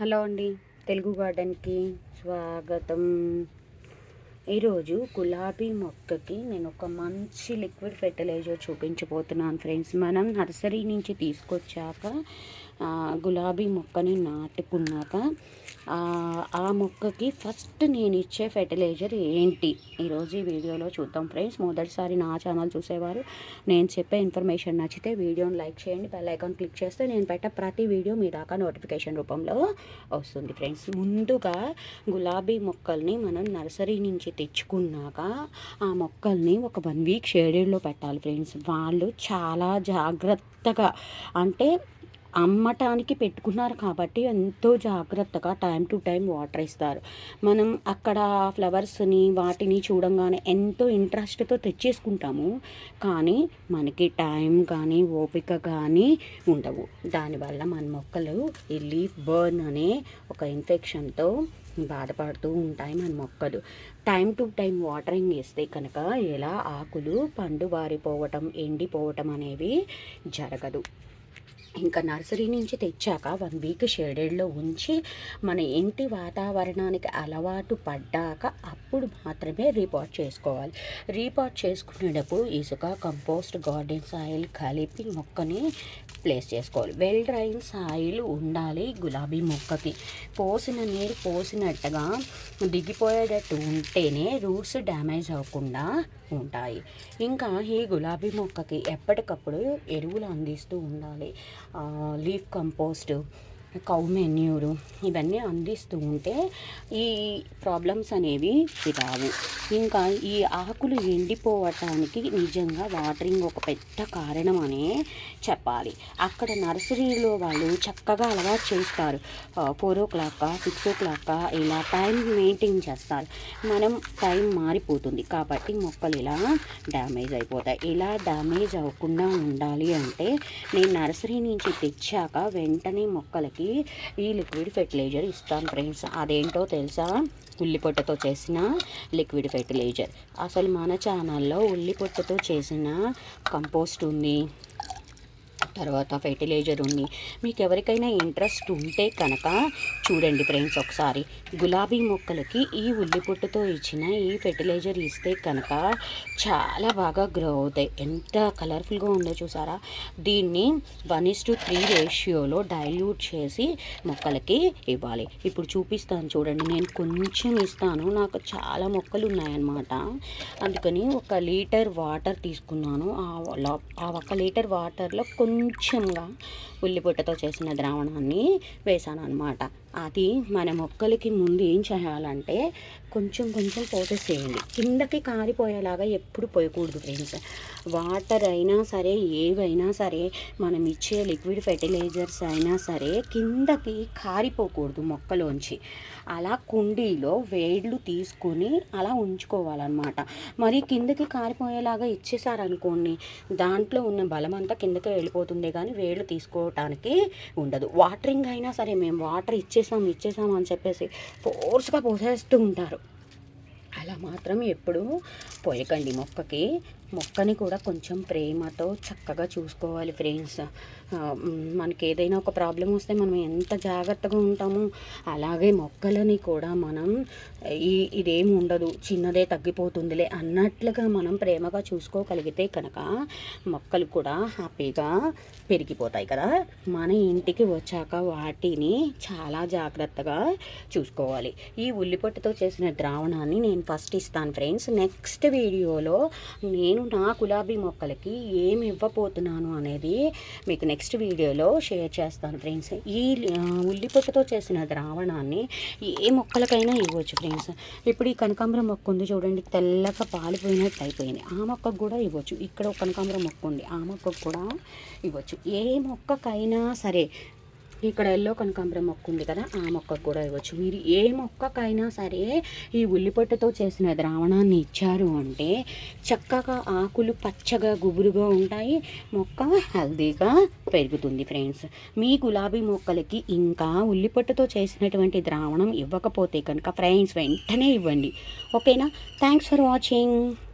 Hello అండి. తెలుగు గార్డెన్కి స్వాగతం. ఈరోజు గులాబీ మొక్కకి నేను ఒక మంచి లిక్విడ్ ఫెర్టిలైజర్ చూపించబోతున్నాను ఫ్రెండ్స్. మనం నర్సరీ నుంచి తీసుకొచ్చాక గులాబీ మొక్కని నాటుకున్నాక ఆ, మొక్కకి ఫస్ట్ నేను ఇచ్చే ఫెర్టిలైజర్ ఏంటి? ఈరోజు ఈ వీడియోలో చూద్దాం ఫ్రెండ్స్. మొదటిసారి నా ఛానల్ చూసేవారు నేను చెప్పే ఇన్ఫర్మేషన్ నచ్చితే వీడియోని లైక్ చేయండి బెల్ ఐకాన్ క్లిక్ చేస్తే నేను పెట్ట ప్రతి వీడియో మీ దాకా నోటిఫికేషన్ రూపంలో వస్తుంది ఫ్రెండ్స్. ముందుగా గులాబీ మొక్కల్ని మనం నర్సరీ నుంచి తెచ్చుకున్నాక ఆ మొక్కల్ని ఒక వన్ వీక్ షేడెడ్లో పెట్టాలి ఫ్రెండ్స్. వాళ్ళు చాలా జాగ్రత్తగా అంటే అమ్మటానికి పెట్టుకున్నారు కాబట్టి ఎంతో జాగ్రత్తగా టైం టు టైం వాటర్ ఇస్తారు. మనం అక్కడ ఫ్లవర్స్ని వాటిని చూడంగానే ఎంతో ఇంట్రెస్ట్తో తెచ్చేసుకుంటాము. కానీ మనకి టైం కానీ ఓపిక కానీ ఉండవు. దానివల్ల మన మొక్కలు ఈ లీఫ్ బర్న్ అనే ఒక ఇన్ఫెక్షన్తో బాధపడుతూ ఉంటాయి మన మొక్కలు. టైం టు టైం వాటరింగ్ ఇస్తే కనుక ఎలా ఆకులు పండు వారిపోవటం ఎండిపోవటం అనేవి జరగదు. ఇంకా నర్సరీ నుంచి తెచ్చాక వన్ వీక్ షేడెడ్లో ఉంచి మన ఇంటి వాతావరణానికి అలవాటు పడ్డాక అప్పుడు మాత్రమే రీపాట్ చేసుకోవాలి. రీపాట్ చేసుకునేటప్పుడు ఇసుక కంపోస్ట్ గార్డెన్ సాయిల్ కలిపి మొక్కని ప్లేస్ చేసుకోవాలి. వెల్ డ్రైన్ సాయిల్ ఉండాలి గులాబీ మొక్కకి. పోసిన నీరు పోసినట్టుగా దిగిపోయేటట్టు ఉంటేనే రూట్స్ డ్యామేజ్ అవ్వకుండా ఉంటాయి. ఇంకా ఈ గులాబీ మొక్కకి ఎప్పటికప్పుడు ఎరువులు అందిస్తూ ఉండాలి. లీఫ్ కంపోస్ట్ కౌ మెన్యూరు ఇవన్నీ అందిస్తూ ఉంటే ఈ ప్రాబ్లమ్స్ అనేవి రావు. ఇంకా ఈ ఆకులు ఎండిపోవటానికి నిజంగా వాటరింగ్ ఒక పెద్ద కారణం అనే చెప్పాలి. అక్కడ నర్సరీలో వాళ్ళు చక్కగా అలవాటు చేస్తారు. Four o'clock six o'clock ఇలా టైం మెయింటైన్ చేస్తారు. మనం టైం మారిపోతుంది కాబట్టి మొక్కలు ఇలా డ్యామేజ్ అయిపోతాయి. ఇలా డ్యామేజ్ అవ్వకుండా ఉండాలి అంటే నేను నర్సరీ నుంచి తెచ్చాక వెంటనే మొక్కలకి ఈ లిక్విడ్ ఫెర్టిలైజర్ ఇస్తాను ఫ్రెండ్స్. అదేంటో తెలుసా? ఉల్లిపొట్టతో చేసిన లిక్విడ్ ఫెర్టిలైజర్. అసలు మన ఛానల్లో ఉల్లిపొట్టతో చేసిన కంపోస్ట్ ఉంది. తర్వాత ఫెర్టిలైజర్ ఉంది మీకు ఎవరికైనా ఇంట్రెస్ట్ ఉంటే కనుక చూడండి ఫ్రెండ్స్ ఒకసారి. గులాబీ మొక్కలకి ఈ ఉల్లిపొట్టుతో ఇచ్చిన ఈ ఫెర్టిలైజర్ ఇస్తే కనుక చాలా బాగా గ్రో అవుతాయి. ఎంత కలర్ఫుల్గా ఉందో చూసారా? దీన్ని వన్ ఇస్ టు త్రీ రేషియోలో డైల్యూట్ చేసి మొక్కలకి ఇవ్వాలి. ఇప్పుడు చూపిస్తాను చూడండి. నేను కొంచెం ఇస్తాను. నాకు చాలా మొక్కలు ఉన్నాయన్నమాట అందుకని ఒక లీటర్ వాటర్ తీసుకున్నాను. ఆ ఆ ఒక లీటర్ వాటర్లో కొంచెంగా ఉల్లిపొట్టతో చేసిన ద్రావణాన్ని వేసాను అనమాట అది మన మొక్కలకి ముందు ఏం చేయాలంటే కొంచెం కొంచెం పోసేసేయండి కిందకి కారిపోయేలాగా ఎప్పుడు పోయకూడదు ఫ్రెండ్స్ వాటర్ అయినా సరే ఏవైనా సరే మనం ఇచ్చే లిక్విడ్ ఫెర్టిలైజర్స్ అయినా సరే కిందకి కారిపోకూడదు మొక్కలోంచి. అలా కుండీలో వేళ్ళు తీసుకొని అలా ఉంచుకోవాలన్నమాట. మరి కిందకి కారిపోయేలాగా ఇచ్చేసారనుకోండి దాంట్లో ఉన్న బలం అంతా కిందకి వెళ్ళిపోతుంది కానీ వేళ్ళు తీసుకోవటానికి ఉండదు. వాటరింగ్ అయినా సరే మేము వాటర్ ఇచ్చేసాం ఇచ్చేసాం అని చెప్పేసి ఫోర్స్గా పోసేస్తూ ఉంటారు. అలా మాత్రం ఎప్పుడు పోయకండి మొక్కకి. మొక్కని కూడా కొంచెం ప్రేమతో చక్కగా చూసుకోవాలి ఫ్రెండ్స్. మనకి ఏదైనా ఒక ప్రాబ్లం వస్తే మనం ఎంత జాగ్రత్తగా ఉంటామో అలాగే మొక్కలని కూడా మనం ఈ ఇదేమి ఉండదు చిన్నదే తగ్గిపోతుందిలే అన్నట్లుగా మనం ప్రేమగా చూసుకోగలిగితే కనుక మొక్కలు కూడా హ్యాపీగా పెరిగిపోతాయి కదా. మన ఇంటికి వచ్చాక వాటిని చాలా జాగ్రత్తగా చూసుకోవాలి. ఈ ఉల్లిపొట్టుతో చేసిన ద్రావణాన్ని నేను ఫస్ట్ ఇస్తాను ఫ్రెండ్స్. నెక్స్ట్ వీడియోలో నేను నా గులాబీ మొక్కలకి ఏమి ఇవ్వబోతున్నాను అనేది మీకు నెక్స్ట్ వీడియోలో షేర్ చేస్తాను ఫ్రెండ్స్ ఈ ఆ, ఉల్లిపొట్టుతో చేసిన ద్రావణాన్ని ఏ మొక్కలకైనా ఇవ్వచ్చు ఫ్రెండ్స్ ఇప్పుడు ఈ కనకాంబరం మొక్క ఉంది చూడండి తెల్లగా పాలిపోయినట్టు అయిపోయింది. ఆ మొక్కకు కూడా ఇవ్వచ్చు. ఇక్కడ ఒక కనకాంబరం మొక్క ఉంది. ఆ మొక్కకు కూడా ఇవ్వచ్చు. ఏ మొక్కకైనా సరే ఇక్కడ ఎల్లో కనకాంబరం మొక్క ఉంది కదా ఆ మొక్కకు కూడా ఇవ్వచ్చు. మీరు ఏ మొక్కకైనా సరే ఈ ఉల్లిపొట్టుతో చేసిన ద్రావణాన్ని ఇచ్చారు అంటే చక్కగా ఆకులు పచ్చగా గుబురుగా ఉంటాయి. మొక్క హెల్దీగా పెరుగుతుంది ఫ్రెండ్స్. మీ గులాబీ మొక్కలకి ఇంకా ఉల్లిపొట్టుతో చేసినటువంటి ద్రావణం ఇవ్వకపోతే కనుక ఫ్రెండ్స్ వెంటనే ఇవ్వండి. ఓకేనా? Thanks for watching.